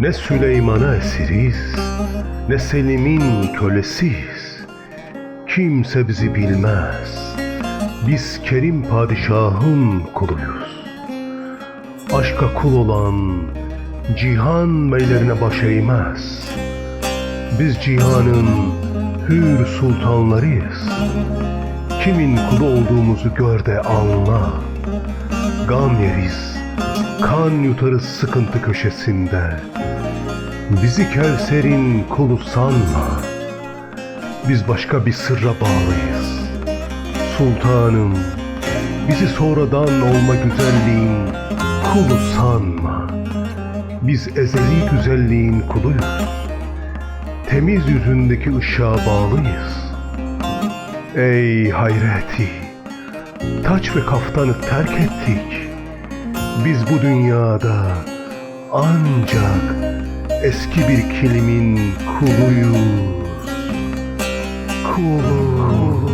Ne Süleyman'a esiriz, ne Selim'in kölesiyiz. Kimse bizi bilmez. Biz Kerim Padişah'ın kuluyuz. Aşka kul olan cihan beylerine baş eğmez. Biz cihanın hür sultanlarıyız. Kimin kulu olduğumuzu gör de anla. Gam yeriz, kan yutarız sıkıntı köşesinde. Bizi Kevser'in kulu sanma. Biz başka bir sırra bağlıyız. Sultanım, bizi sonradan olma güzelliğin kulu sanma. Biz ezeli güzelliğin kuluyuz. Temiz yüzündeki ışığa bağlıyız. Ey hayreti, taç ve kaftanı terk ettik. Biz bu dünyada ancak eski bir kilimin kuluyuz. Kulu. Kulu.